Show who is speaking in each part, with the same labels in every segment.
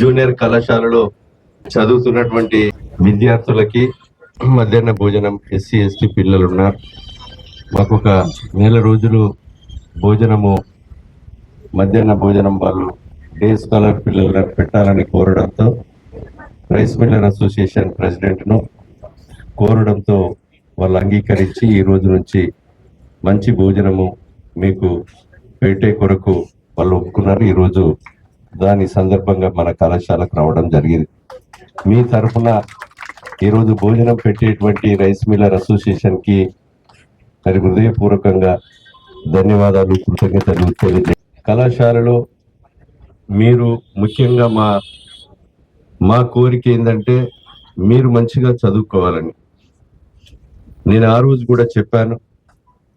Speaker 1: Junior కళాశాలలో చదువుతున్నటువంటి విద్యార్థులకి మధ్యాహ్న భోజనం ఎస్సీ ఎస్టీ పిల్లలు ఉన్నారు మాకు ఒక నెల రోజులు భోజనము మధ్యాహ్న భోజనం వాళ్ళు డే స్కాలర్ పిల్లలు పెట్టాలని కోరడంతో రైస్ మిల్లర్ అసోసియేషన్ ప్రెసిడెంట్ను కోరడంతో వాళ్ళు అంగీకరించి ఈ రోజు నుంచి మంచి భోజనము మీకు పెట్టే కొరకు వాళ్ళు ఒప్పుకున్నారు. ఈరోజు దాని సందర్భంగా మన కళాశాలకు రావడం జరిగింది. మీ తరఫున ఈరోజు భోజనం పెట్టేటువంటి రైస్ మిల్లర్ అసోసియేషన్కి మరి హృదయపూర్వకంగా ధన్యవాదాలు కృతజ్ఞతలు తెలియజే కళాశాలలో మీరు ముఖ్యంగా మా మా కోరిక ఏంటంటే మీరు మంచిగా చదువుకోవాలని. నేను ఆ రోజు కూడా చెప్పాను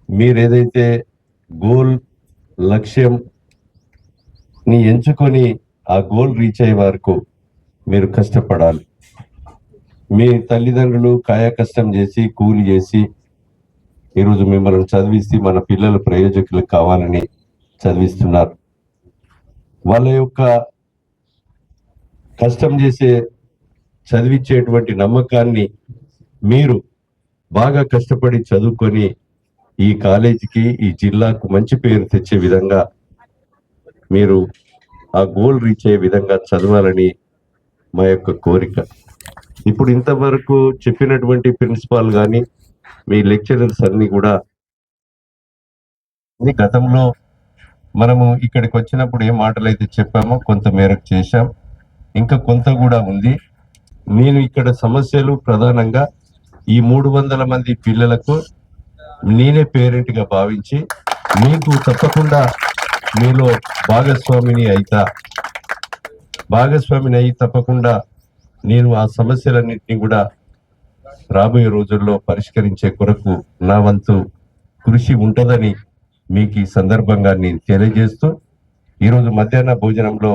Speaker 1: మీరు ఏదైతే గోల్ లక్ష్యం ని ఎంచుకొని ఆ గోల్ రీచ్ అయ్యే వరకు మీరు కష్టపడాలి. మీ తల్లిదండ్రులు కాయ కష్టం చేసి కూలి చేసి ఈరోజు మిమ్మల్ని చదివిస్తే మన పిల్లలు ప్రయోజకులు కావాలని చదివిస్తున్నారు. వాళ్ళ యొక్క కష్టం చేసే చదివించేటువంటి నమ్మకాన్ని మీరు బాగా కష్టపడి చదువుకొని ఈ కాలేజీకి ఈ జిల్లాకు మంచి పేరు తెచ్చే విధంగా మీరు ఆ గోల్ రీచ్ అయ్యే విధంగా చదవాలని మా యొక్క కోరిక. ఇప్పుడు ఇంతవరకు చెప్పినటువంటి ప్రిన్సిపాల్ కానీ మీ లెక్చరర్స్ అన్ని కూడా గతంలో మనము ఇక్కడికి వచ్చినప్పుడు ఏ మాటలు అయితే చెప్పామో కొంత మేరకు చేశాం. ఇంకా కొంత కూడా ఉంది. నేను ఇక్కడ సమస్యలు ప్రధానంగా ఈ మూడు వందల మంది పిల్లలకు నేనే పేరెంట్గా భావించి మీకు తప్పకుండా మీలో భాగస్వామిని అయితా. భాగస్వామిని అయి తప్పకుండా నేను ఆ సమస్యలన్నింటినీ కూడా రాబోయే రోజుల్లో పరిష్కరించే కొరకు నా వంతు కృషి ఉంటుందని మీకు ఈ సందర్భంగా నేను తెలియజేస్తూ ఈరోజు మధ్యాహ్న భోజనంలో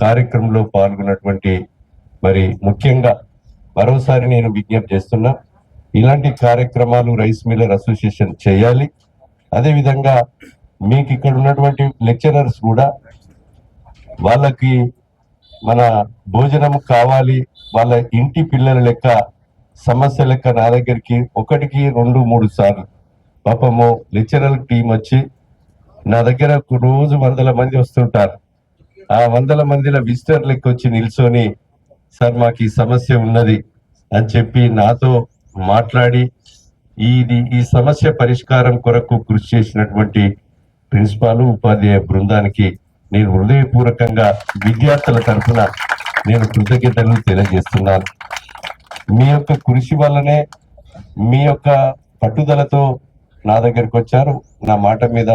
Speaker 1: కార్యక్రమంలో పాల్గొన్నటువంటి మరి ముఖ్యంగా మరోసారి నేను విజ్ఞప్తి చేస్తున్నా ఇలాంటి కార్యక్రమాలు రైస్ మిల్లర్ అసోసియేషన్ చేయాలి. అదేవిధంగా మీకు ఇక్కడ ఉన్నటువంటి లెక్చరర్స్ కూడా వాళ్ళకి మన భోజనం కావాలి వాళ్ళ ఇంటి పిల్లల లెక్క సమస్య లెక్క నా దగ్గరికి ఒకటికి రెండు మూడు సార్లు. పాపము లెక్చరర్ టీం వచ్చి నా దగ్గర ఒక రోజు వందల మంది వస్తుంటారు. ఆ వందల మందిల విజిటర్ లెక్క వచ్చి నిల్చొని సార్ మాకు ఈ సమస్య ఉన్నది అని చెప్పి నాతో మాట్లాడి ఇది ఈ సమస్య పరిష్కారం కొరకు కృషి చేసినటువంటి ప్రిన్సిపాల్ ఉపాధ్యాయ బృందానికి నేను హృదయపూర్వకంగా విద్యార్థుల తరఫున నేను కృతజ్ఞతలు తెలియజేస్తున్నాను. మీ యొక్క కృషి వల్లనే మీ యొక్క పట్టుదలతో నా దగ్గరికి వచ్చారు. నా మాట మీద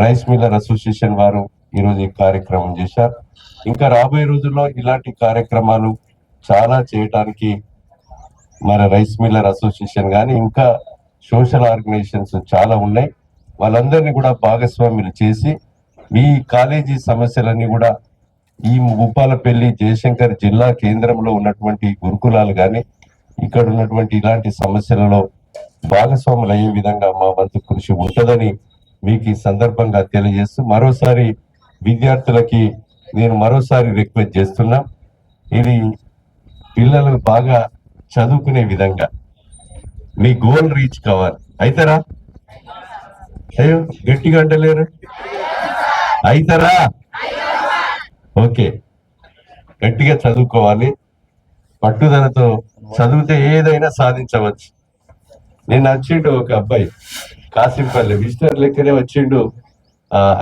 Speaker 1: రైస్ మిల్లర్ అసోసియేషన్ వారు ఈరోజు ఈ కార్యక్రమం చేశారు. ఇంకా రాబోయే రోజుల్లో ఇలాంటి కార్యక్రమాలు చాలా చేయటానికి మన రైస్ మిల్లర్ అసోసియేషన్ కానీ ఇంకా సోషల్ ఆర్గనైజేషన్స్ చాలా ఉన్నాయి. వాళ్ళందరినీ కూడా భాగస్వాములు చేసి మీ కాలేజీ సమస్యలన్నీ కూడా ఈ భూపాలపల్లి జయశంకర్ జిల్లా కేంద్రంలో ఉన్నటువంటి గురుకులాలు కానీ ఇక్కడ ఉన్నటువంటి ఇలాంటి సమస్యలలో భాగస్వాములు అయ్యే విధంగా మా వంతు కృషి ఉంటుందని మీకు ఈ సందర్భంగా తెలియజేస్తూ మరోసారి విద్యార్థులకి నేను మరోసారి రిక్వెస్ట్ చేస్తున్నా ఇది పిల్లలు బాగా చదువుకునే విధంగా మీ గోల్ రీచ్ కావాలి. అయితేరా? అయ్యో గట్టిగా అంటలేరు అయితరా? ఓకే. గట్టిగా చదువుకోవాలి. పట్టుదలతో చదివితే ఏదైనా సాధించవచ్చు. నేను వచ్చిండు ఒక అబ్బాయి కాసింపల్లి. విజిటర్ లెక్కనే వచ్చిండు.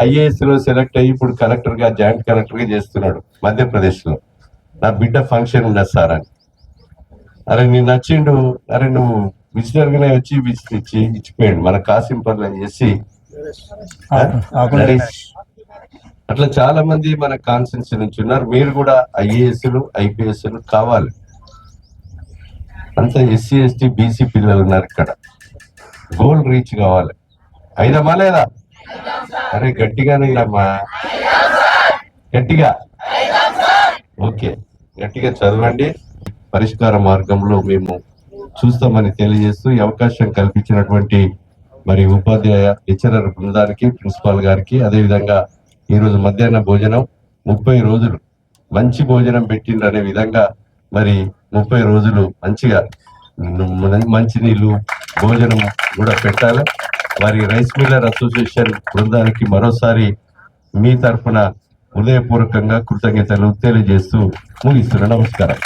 Speaker 1: ఐఏఎస్లో సెలెక్ట్ అయ్యి ఇప్పుడు కలెక్టర్గా జాయింట్ కలెక్టర్గా చేస్తున్నాడు మధ్యప్రదేశ్లో నా బిడ్డ ఫంక్షన్ ఉన్నది సార్ అని. అరే నేను నచ్చిండు అరే నువ్వు విజిటర్ గానే వచ్చి విజిట్ ఇచ్చి ఇచ్చిపోయాడు. మన కాసింపల్లి చేసి ఆ? నరేష్. అట్లా చాలా మంది మన కాన్సెన్స్ నుంచి ఉన్నారు. మీరు కూడా ఐఏఎస్లు ఐపీఎస్లు కావాలి. అంతా ఎస్సీ ఎస్టీ బీసీ పిల్లలు ఉన్నారు ఇక్కడ. గోల్ రీచ్ కావాలి. అయిదమ్మా లేదా? అరే గట్టిగానే అమ్మా గట్టిగా. ఓకే. గట్టిగా చదవండి. పరిష్కార మార్గంలో మేము చూస్తామని తెలియజేస్తూ ఈ అవకాశం కల్పించినటువంటి మరి ఉపాధ్యాయ లెక్చరర్ బృందానికి ప్రిన్సిపాల్ గారికి అదేవిధంగా ఈరోజు మధ్యాహ్న భోజనం ముప్పై రోజులు మంచి భోజనం పెట్టిండ్రు అనే విధంగా మరి ముప్పై రోజులు మంచిగా మంచినీళ్ళు భోజనం కూడా పెట్టాలి. మరి రైస్ మిల్లర్ అసోసియేషన్ బృందానికి మరోసారి మీ తరఫున హృదయపూర్వకంగా కృతజ్ఞతలు తెలియజేస్తూ ముగిస్తున్నా. నమస్కారం.